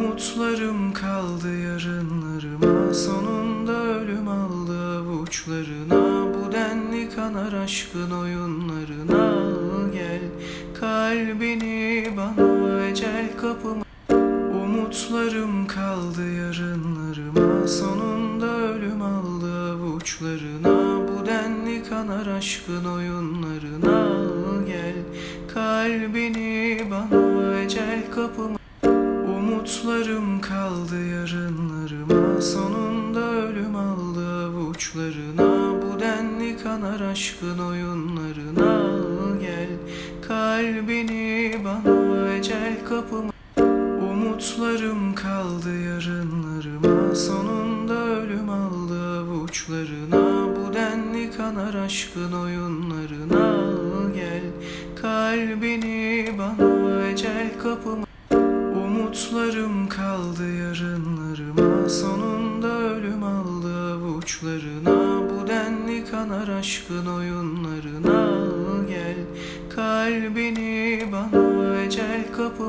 Umutlarım kaldı yarınlarıma. Sonunda ölüm aldı avuçlarına. Bu denli kanar aşkın oyunlarına. Al Gel kalbini bana ecel kapıma. Umutlarım kaldı yarınlarıma. Sonunda ölüm aldı avuçlarına. Bu denli kanar aşkın oyunlarına. Al Gel kalbini bana ecel kapıma Umutlarım kaldı yarınlarıma Sonunda ölüm aldı avuçlarına. Bu denli kanar aşkın oyunlarına. Al Gel kalbini bana ecel kapıma Umutlarım kaldı yarınlarıma Sonunda ölüm aldı avuçlarına. Bu denli kanar aşkın oyunlarına. Al Gel kalbini bana ecel kapıma Umutlarım kaldı yarınlarıma Sonunda ölüm aldı avuçlarına. Bu denli kanar aşkın oyunlarına. Al Gel kalbini bana ecel kapıma